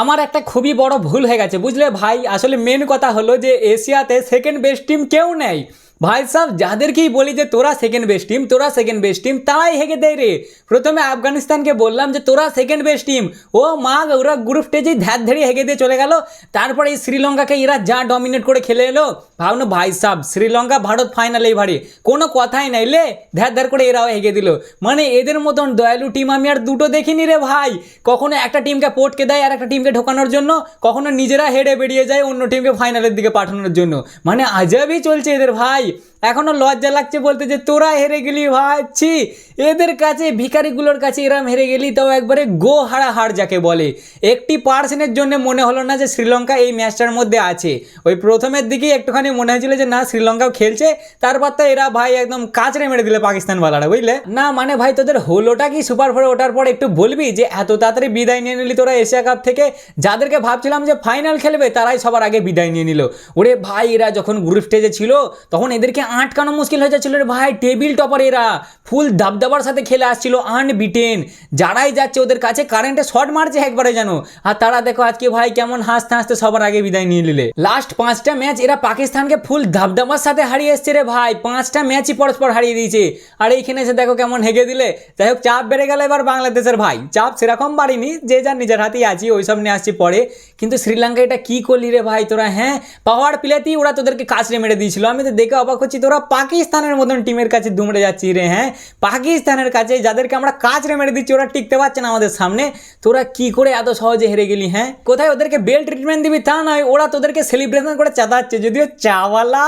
আমার একটা খুবই বড় ভুল হয়ে গেছে, বুঝলে ভাই? আসলে মেন কথা হলো যে এশিয়াতে সেকেন্ড বেস্ট টিম কেউ নেই। ভাই সাহেব, যাদেরকেই বলি যে তোরা সেকেন্ড বেস্ট টিম তোরা সেকেন্ড বেস্ট টিম তারাই হেগে দেয় রে। প্রথমে আফগানিস্তানকে বললাম যে, তোরা সেকেন্ড বেস্ট টিম ও মা, ওরা গ্রুপ স্টেজেই ধ্যাত ধরে হেগে দিয়ে চলে গেল। তারপরে এই শ্রীলঙ্কাকে এরা যা ডমিনেট করে খেলে এলো। ভাবনো ভাই সাহেব, শ্রীলঙ্কা, ভারত ফাইনাল এইবারে কোনো কথাই নাই লে। ধ্যাত ধ্যার করে এরাও হেগে দিল। মানে এদের মতন দয়ালু টিম আমি আর দুটো দেখিনি রে ভাই। কখনো একটা টিমকে পটকে দেয় আর একটা টিমকে ঢোকানোর জন্য। কখনো নিজেরা হেডে বেরিয়ে যায় অন্য টিমকে ফাইনালের দিকে পাঠানোর জন্য। মানে আজাবই চলছে এদের ভাই। travail. এখনও লজ্জা লাগছে বলতে যে তোরা হেরে গেলি ভাই এদের কাছে, ভিখারিগুলোর কাছে এরম হেরে গেলি, তাও একবারে গো হারা হার যাকে বলে। একটি পার্সেন্টের জন্য মনে হলো না যে শ্রীলঙ্কা এই ম্যাচটার মধ্যে আছে। ওই প্রথমের দিকেই একটুখানি মনে হয়েছিল যে না, শ্রীলঙ্কাও খেলছে। তারপর তো এরা ভাই একদম কাচড়ে মেরে দিলে পাকিস্তান বালারা বুঝলে? না মানে ভাই তোদের হলোটা কি সুপার ফোরে ওঠার পর একটু বলবি যে এত তাড়াতাড়ি বিদায় নিয়ে নিলি তোরা এশিয়া কাপ থেকে? যাদেরকে ভাবছিলাম যে ফাইনাল খেলবে, তারাই সবার আগে বিদায় নিয়ে নিল। ওরে ভাই, এরা যখন গ্রুপ স্টেজে ছিল, তখন এদেরকে আটকানো মুশকিল হয়ে যাচ্ছিল রে ভাই। টেবিল টপার এরা। ফুল দাবদাবার সাথে খেলে আসছিল আনবিটেন যারাই যাচ্ছে ওদের কাছে কারেন্টে শর্ট মারছে একবারে জানো আর তারা দেখো আজকে ভাই কেমন হাসতে হাসতে সবার আগে বিদায় নিয়ে নিলে। লাস্ট পাঁচটা ম্যাচ এরা পাকিস্তানকে ফুল দাবদাবার সাথে হারিয়ে এসছে রে ভাই। পাঁচটা ম্যাচই পরস্পর হারিয়ে দিয়েছে। আর এইখানে এসে দেখো কেমন হেগে দিলে। যাই হোক, চাপ বেড়ে গেল এবার বাংলাদেশের ভাই। চাপ সেরকম বাড়িনি, যে যার নিজের হাতেই আছি, ওইসব নিয়ে আসছি পরে। কিন্তু শ্রীলঙ্কা এটা কি করলি রে ভাই তোরা হ্যাঁ? পাওয়ার প্লেতেই ওরা তোদেরকে কাছড়ে মেরে দিয়েছিল। আমি তো দেখে অবাক হচ্ছি তোরা পাকিস্তানের মতন টিমের কাছে দুমড়ে যাচ্ছি রে হ্যাঁ? পাকিস্তানের কাছে যাদেরকে আমরা কাছড়ে মেরে দিচ্ছি, ওরা টিকতে পারছে না আমাদের সামনে। তোরা কি করে এত সহজে হেরে গেলি হ্যাঁ? কোথায় ওদেরকে বেল ট্রিটমেন্ট দিবি তা নয়, ওরা তোদেরকে সেলিব্রেশন করে চাঁদাচ্ছে। যদিও চাওয়ালা,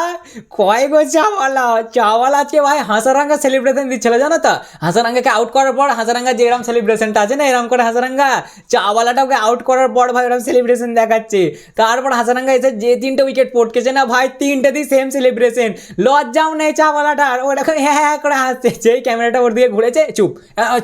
কয় গো চাওয়ালা? চাওয়ালা আজকে ভাই? হাসারাঙ্গা সেলিব্রেশন দিচ্ছিল, জানো তো? হাসারাঙ্গাকে আউট করার পর, হাসারাঙ্গা যে এরকম সেলিব্রেশনটা আছে না এরকম করে হাসারাঙ্গা চাওয়ালাটা ওকে আউট করার পর ভাই এরকম সেলিব্রেশন দেখাচ্ছে। তারপর হাসারাঙ্গা এসে যে তিনটে উইকেট পটকেছে না, ভাই, তিনটে দিয়ে সেম সেলিব্রেশন লজ্জাও নেই চাওয়ালাটার ও দেখো হ্যাঁ হ্যাঁ করে হাসছে। যেই ক্যামেরাটা ওর দিকে ঘুরেছে, চুপ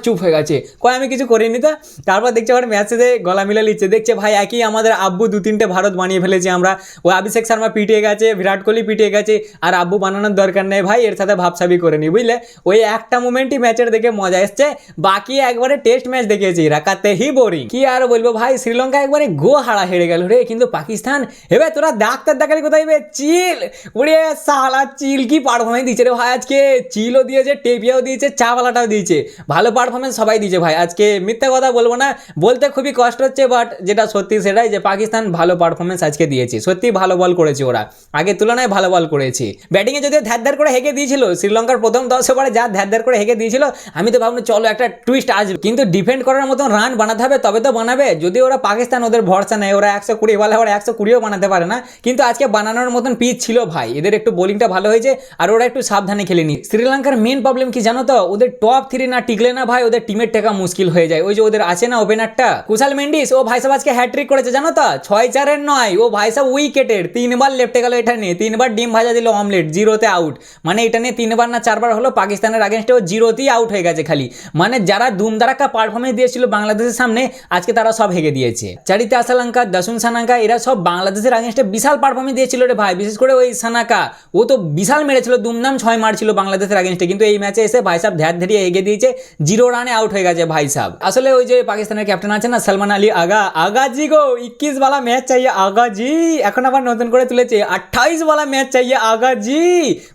চুপ হয়ে গেছে। কয়, আমি কিছু করিনি তো? তারপর দেখছে আবার ম্যাচে গলা মিলে নিচ্ছে দেখছে ভাই, একই আমাদের আব্বু দু তিনটে ভারত বানিয়ে ফেলেছি আমরা। ওই অভিষেক শর্মা পিটিয়ে গেছে, বিরাট কোহলি পিটিয়ে গেছে, আর আব্বু বানানোর দরকার নেই ভাই, এর সাথে ভাবসাবি করে নি, বুঝলে? ওই একটা মোমেন্টই ম্যাচের দেখে মজা এসছে। বাকি একবারে টেস্ট ম্যাচ দেখিয়েছি রাকাতে হি বোরিং কি আর বলব ভাই, শ্রীলঙ্কা একবারে গো হারা হেরে গেল রে, কিন্তু পাকিস্তান, এবার তোরা ডাক্তার দেখালি কোথায় চিল ওরে সালা চিল কি পারফরমেন্স দিয়েছে রে ভাই। আজকে চিলও দিয়েছে, টেপিয়াও দিয়েছে, চাওয়ালাটাও দিয়েছে। ভালো পারফরমেন্স সবাই দিয়েছে ভাই। আজকে মিথ্যা কথা বলব না, বলতে খুবই কষ্ট হচ্ছে বাট যেটা সত্যি সেটাই যে পাকিস্তান ভালো পারফরমেন্স আজকে দিয়েছে। সত্যি ভালো বল করেছে ওরা। আগের তুলনায় ভালো বল করেছে। ব্যাটিংয়ে যদিও ধ্যার ধ্যার করে হেগে দিয়েছিল, শ্রীলঙ্কার প্রথম দশ ওভারে যা ধ্যার ধ্যার করে হেগে দিয়েছিল, আমি তো ভাবলাম চলো একটা টুইস্ট আসবে কিন্তু ডিফেন্ড করার মতন রান বানাতে হবে, তবে তো বানাবে। যদি ওরা পাকিস্তান ওদের ভরসা নেয়, ওরা একশো কুড়ি বলে ওরা একশো কুড়িও বানাতে পারে না। কিন্তু আজকে বানানোর মতন পিচ ছিল ভাই। এদের একটু বোলিংটা ভালো হয়েছে আর ওরা একটু সাবধানে খেলেনি শ্রীলঙ্কার মেন প্রবলেম কি জানো তো? ওদের টপ থ্রি না টিকলে না ভাই, ওদের টিমের টেকা মুশকিল হয়ে যায়। ওই যে ওদের আছে না ওপেনারটা কুশাল মেন্ডিস, ও ভাই সাহেব আজকে হ্যাট্রিক করেছে, জানো তো? ছয় চারের নয়। ও ভাই সাহেব উইকেটের তিনবার লেফটে গেল এটা নিয়ে। তিনবার ডিম ভাজা দিল অমলেট জিরোতে আউট মানে এটা নিয়ে তিনবার না চারবার হলো পাকিস্তানের আগেনস্টে ও জিরোতেই আউট হয়ে গেছে খালি। মানে যারা দুমদারাক্কা পারফরমেন্স দিয়েছিল বাংলাদেশের সামনে, আজকে তারা সব হেগে দিয়েছে। চারিতে আসালাঙ্কা দাসুন সানাঙ্কা, এরা সব বাংলাদেশের আগেনস্টে বিশাল পারফরমেন্স দিয়েছিল রে ভাই। বিশেষ করে ওই সানাকা ও তো বিশাল মেরেছিল, দুমদাম ছয় মারছিল বাংলাদেশের আগেনস্টে কিন্তু এই ম্যাচে এসে ভাইসাব ধ্যাত ধেরিয়ে এগিয়ে দিয়েছে জিরো রানে আউট হয়ে গেছে ভাইসাব আসলে ওই যে পাকিস্তানের ক্যাপ্টেন আছে না, সালমান আলী আগা আগা জি গো ইক্কিশ বালা ম্যাচ চাইয়ে আগা জি। এখন আবার নতুন করে তুলেছে, আঠাইশ বালা ম্যাচ চাইয়ে আগা জি।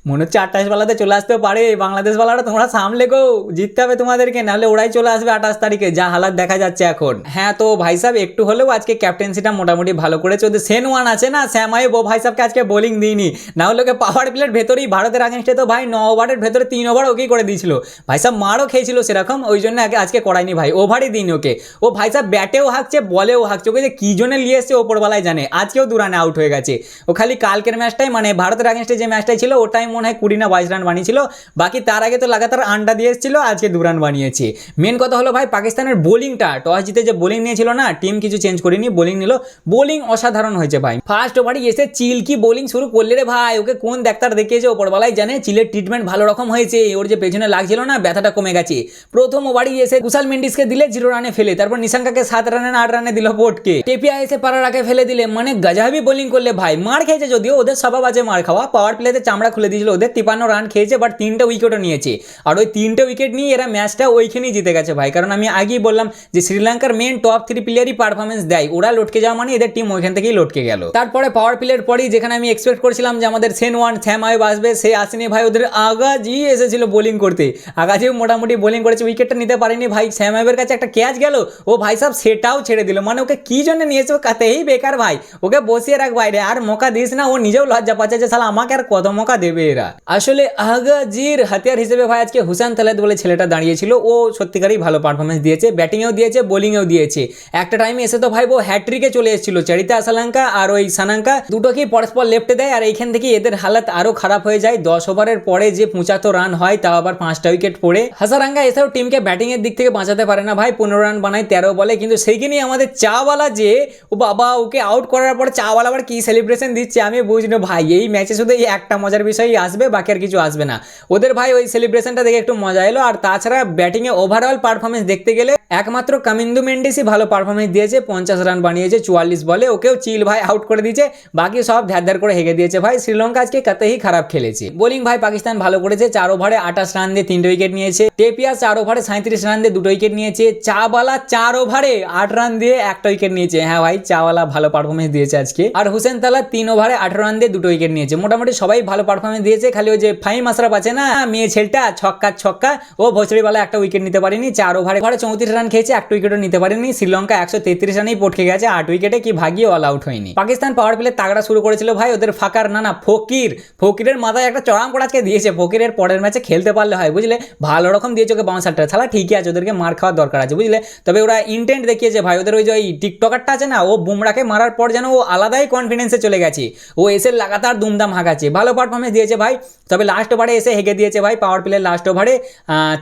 মনে হচ্ছে আঠাইশ বালাতে চলে আসতে পারে বাংলাদেশ বালাটা তোমরা সামলে গো, জিততে হবে তোমাদেরকে, নাহলে ওরাই চলে আসবে আঠাশ তারিখে, যা হালাত দেখা যাচ্ছে এখন। হ্যাঁ তো ভাইসাব একটু হলেও আজকে ক্যাপ্টেন্সিটা মোটামুটি ভালো করেছে, ওদের সেন ওয়ান আছে না, শ্যামাই বো ভাইসাবকে আজকে বোলিং দিইনি, না হলে ওকে পাওয়ার প্লেট ভেতরে ভেতরেই ভারতের আগেনস্টে তো ভাই ন ওভারের ভেতরে তিন ওভার ওকেই করে দিয়েছিল। ভাই সাহেব মারও খেয়েছিল সেরকম, ওই জন্য আগে আজকে করায়নি ভাই। ওভারই দিন ওকে। ও ভাই সাহেব ব্যাটেও হাঁকছে, বলেও হাঁকছে। ওকে যে কী জন্য নিয়ে এসছে ওপরবেলায় জানে। আজকেও দু রানে আউট হয়ে গেছে। ও খালি কালকের ম্যাচটাই মানে ভারতের আগেনস্টে যে ম্যাচটাই ছিল, ওটাই মনে হয় কুড়ি না বাইশ রান বানিয়েছিল। বাকি তার আগে তো লাগাতার আন্ডা দিয়ে এসেছিল, আজকে দু রান বানিয়েছে। মেন কথা হলো ভাই, পাকিস্তানের বোলিংটা টস জিতে যে বোলিং নিয়েছিল না টিম কিছু চেঞ্জ করেনি বোলিং নিল। বোলিং অসাধারণ হয়েছে ভাই। ফার্স্ট ওভারে এসে চিলকি বোলিং শুরু করলে রে ভাই, ওকে কোন ডাক্তার দেখিয়েছে? দিয়েছে ওপরবেলায় জানে চিলের ট্রিটমেন্ট ভালো রকম হয়েছে। ওর যে পেছনে লাগছিল না, ব্যথাটা কমে গেছে। প্রথম ওভারই এসে কুশাল মেন্ডিসকে দিলে জিরো রানে ফেলে। তারপর নিশাঙ্কাকে সাত রানে আট রানে দিল পোটকে টেপিয়া এসে পাড়ার আগে ফেলে দিলে মানে গজাবি বোলিং করলে ভাই। মার খেয়েছে যদিও, ওদের স্বভাব আছে মার খাওয়া। পাওয়ার প্লেতে চামড়া খুলে দিয়েছিল ওদের, তিপান্ন রান খেয়েছে বাট তিনটে উইকেটও নিয়েছে। আর ওই তিনটে উইকেট নিয়ে এরা ম্যাচটা ওইখানেই জিতে গেছে ভাই। কারণ আমি আগেই বললাম যে শ্রীলঙ্কার মেন টপ থ্রি প্লেয়ারই পারফরমেন্স দেয়। ওরা লটকে যাওয়া মানে এদের টিম ওইখান থেকেই লটকে গেল। তারপরে পাওয়ার প্লের পরেই যেখানে আমি এক্সপেক্ট করছিলাম যে আমাদের সেন ওয়ান থ্যাম আইব আসবে, সে আসেনি ভাই, ওদের আগাজি এসেছিল বোলিং করতে। আগাজিও মোটামুটি বোলিং করেছে উইকেটটা নিতে পারেনি ভাই। শ্যাম আইবের কাছে একটা ক্যাচ গেল, ও ভাই সাহেব সেটাও ছেড়ে দিল। মানে ওকে কী জন্য নিয়েছে? ও কাতেই বেকার ভাই, ওকে বসিয়ে রাখ বাইরে, আর মৌকা দিস না, ও নিজেও লজ্জা পাচ্ছে যে সালা আমাকে আর কত মৌকা দেবে এরা। আসলে আগাজির হাতিয়ার হিসেবে ভাই আজকে হুসান তালেদ বলে ছেলেটা দাঁড়িয়েছিল, ও সত্যিকারই ভালো পারফরমেন্স দিয়েছে ব্যাটিংয়েও দিয়েছে বোলিংয়েও দিয়েছে। একটা টাইমে এসে তো ভাই ও হ্যাট্রিকে চলে এসেছিল, চারিতা আসালাঙ্কা আর ওই সানাঙ্কা, দুটোকেই পরস্পর লেফটে দেয়, আর এইখান থেকে এদের হালাত আরও খারাপ হয়ে যায়। দশ ওভারের পরে যে পঁচাত্তর রান হয়, তাও আবার পাঁচটা উইকেট পড়ে। হাসারাঙ্গা এসেও টিমকে ব্যাটিংয়ের দিক থেকে বাঁচাতে পারে না ভাই। পনেরো রান বানায়, তেরো বলে। কিন্তু সেইখানেই আমাদের চাওয়ালা যে, ও বাবা, ওকে আউট করার পর চাওয়ালা আবার কি সেলিব্রেশন দিচ্ছে, আমি বুঝলো ভাই। এই ম্যাচে শুধু এই একটা মজার বিষয়ই আসবে, বাকি আর কিছু আসবে না। ওদের ভাই ওই সেলিব্রেশনটা দেখে একটু মজা এলো। আর তাছাড়া ব্যাটিংয়ে ওভারঅল পারফরমেন্স দেখতে গেলে, একমাত্র কামিন্দু মেন্ডিসই ভালো পারফরমেন্স দিয়েছে। পঞ্চাশ রান বানিয়েছে, চুয়াল্লিশ বলে। ওকেও চিল ভাই আউট করে দিয়েছে। বাকি সব ধ্যার ধ্যার করে হেগে দিয়েছে ভাই। শ্রীলঙ্কা আজকে কতই খারাপ খেলেছে। বোলিং ভাই পাকিস্তান ভালো করেছে, চার ওভারে আঠাশ রান দিয়ে তিনটে উইকেট নিয়েছে। টেপিয়া চার ওভারে সাঁত্রিশ রান দিয়ে দুটো উইকেট নিয়েছে। চাওয়ালা চার ওভারে আট রান দিয়ে একটা উইকেট নিয়েছে। হ্যাঁ ভাই, চাওয়ালা ভালো পারফরমেন্স দিয়েছে আজকে। আর হুসেন তালা তিন ওভারে আঠারো রান দিয়ে দুটো উইকেট নিয়েছে। মোটামুটি সবাই ভালো পারফরমেন্স দিয়েছে, খালি ওই যে ফাইম আশরাফ আছে না, মেয়ে ছেলেটা, ছক্কা ছক্কা, ও ভোসড়িওয়ালা একটা উইকেট নিতে পারেনি। চার ওভারে ওভারে চৌত্রিশ রান খেয়েছে, একটা উইকেটও নিতে পারেনি। শ্রীলঙ্কা একশো তেত্রিশ রানেই পটকে গেছে, আট উইকেটে কি ভাগিয়ে অল আউট হয়নি। পাকিস্তান পাওয়ার প্লে তাগড়া শুরু করেছিল ভাই, ওদের ফাঁকার না না ফকির। ফকিরের মাথায় একটা চড়াম করে আজকে দিয়েছে, ফকিরের পরের ম্যাচে খেলতে পারলে হয়, বুঝলে? ভালো রকম দিয়েছে ওকে বাউন্সারটা ছাড়া ঠিকই আছে, ওদেরকে মার খাওয়ার দরকার আছে, বুঝলে? তবে ওরা ইন্টেন্ট দেখিয়েছে, ভাই, ওদের ওই যে ওই টিকটকারটা আছে না, ও বুমরাকে মারার পর যেন ও আলাদাই কনফিডেন্সে চলে গেছে। ও এসে লাগাতার দুমদাম হাঁকাচ্ছে। ভালো পারফরমেন্স দিয়েছে, ভাই। তবে লাস্ট ওভারে এসে হেগে দিয়েছে, ভাই পাওয়ার প্লের লাস্ট ওভারে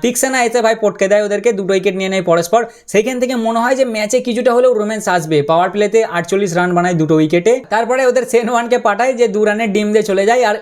তিক্সেনা এসে, ভাই, পটকে দেয় ওদেরকে, দুটো উইকেট নিয়ে নেয় পরস্পর। সেইখান থেকে মনে হয় যে ম্যাচে কিছুটা হলেও রোম্যান্স আসবে। পাওয়ার প্লেতে আটচল্লিশ রান বানায় দুটো উইকেটে তারপরে ওদের সেন ওয়ানকে পাঠায় যে দু রানের ডিম দিয়ে চলে যায়। আর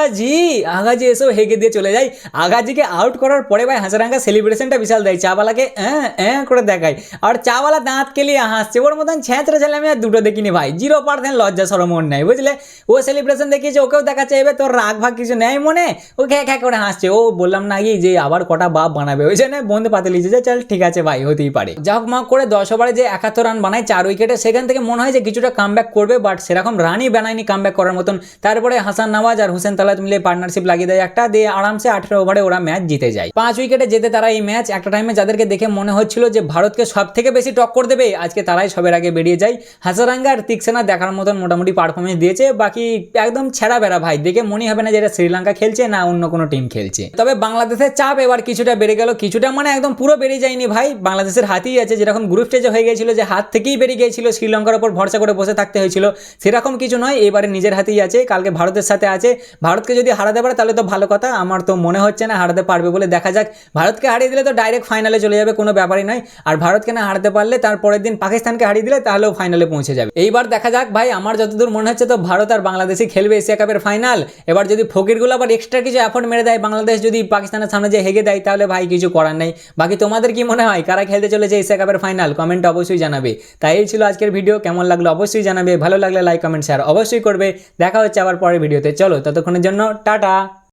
আগাজি আগাজি এসেও হেগে দিয়ে চলে যায় আগাজিকে আউট করার পরে ভাই হাজারাঙ্গা সেলিব্রেশনটা বিশাল দেয়। চাওয়ালাকে হ্যাঁ হ্যাঁ করে দেখায়। আর চাওয়ালা দাঁত কেলিয়ে হাসছে। ওর মতন ছ্যাঁচড়ে ছেলে আমি আর দুটো দেখিনি ভাই। জিরো পার্সেন্ট লজ্জা, সরম ওর নেই, বুঝলে? ও সেলিব্রেশন দেখিয়েছে, ওকেও দেখাচ্ছে। এবার তোর রাগ ভাগ কিছু নেই মনে? ও খ্যা খ্যা করে হাসছে। ও বললাম না কি যে আবার কটা বাপ বানাবে? ওই জন্য বন্ধু পাতে লিখছে যে, চল ঠিক আছে ভাই, হতেই পারে। যা হোক মাক করে দশ ওভারে যে একাত্তর রান বানায় চার উইকেটে সেখান থেকে মনে হয় যে কিছুটা কাম করবে বাট সেরকম রানই বানায়নি কাম করার মতন। তারপরে হাসান নওয়াজ আর হোসেন তালাত মিলে পার্টনারশিপ লাগিয়ে দেয় একটা, দিয়ে আরামসে আঠেরো ওভারে ওরা ম্যাচ জিতে যায়। পাঁচ উইকেটে যেতে তারা এই ম্যাচ একটা টাইমে যাদেরকে দেখে মনে হচ্ছিল যে ভারতকে সব থেকে বেশি টক্কর দেবে, আজকে তারাই সবের আগে বেরিয়ে যায়। হাসারাঙ্গা আর তিক্সেনা দেখার মতন মোটামুটি পারফরমেন্স দিয়েছে। বাকি একদম ছেঁড়া বেড়া ভাই, দেখে মনে হবে না যে এটা শ্রীলঙ্কা খেলছে না অন্য কোনো টিম খেলছে। তবে বাংলাদেশের চাপ এবার কিছুটা বেড়ে গেল, কিছুটা মানে একদম পুরো বেড়ে যায়নি ভাই। বাংলাদেশের হাতেই আছে, যেরকম গ্রুপ স্টেজে হয়ে গিয়েছিল যে হাত থেকেই বেরিয়ে গিয়েছিল, শ্রীলঙ্কার ওপর ভরসা করে বসে থাকতে হয়েছিল, সেরকম কিছু নয়, এবারে নিজের হাতেই আছে, কালকে ভারতের সাথে আছে। ভারতকে যদি হারাতে পারে, তাহলে তো ভালো কথা। আমার তো মনে হচ্ছে না হারাতে পারবে বলে দেখা যাক। ভারতকে হারিয়ে দিলে তো ডাইরেক্ট ফাইনালে চলে যাবে, কোনো ব্যাপারই নয়। আর ভারতকে না হারাতে পারলে, তার পরের দিন পাকিস্তানকে হারিয়ে দিলে, তাহলেও ফাইনালে পৌঁছে যাবে। এইবার দেখা যাক ভাই, আমার যতদূর মনে হচ্ছে তো ভারত আর বাংলাদেশই খেলবে এশিয়া কাপের ফাইনাল এবার যদি ফকিরগুলো আবার এক্সট্রা কিছু এফোর্ট মেরে দেয়, বাংলাদেশ যদি পাকিস্তানের সামনে যে হেগে দেয়, তাহলে ভাই কিছু করার নেই। বাকি তোমাদের কি মনে হয়? কারা খেলতে চলেছে এশিয়া কাপের ফাইনাল কমেন্ট অবশ্যই জানাবে। তাই এই ছিল আজকের ভিডিও কেমন লাগল অবশ্যই জানাবে। ভালো লাগলে লাইক কমেন্ট শেয়ার অবশ্যই করবে। দেখা হচ্ছে আবার পরের ভিডিওতে চলো, ততক্ষণের জন্য টাটা।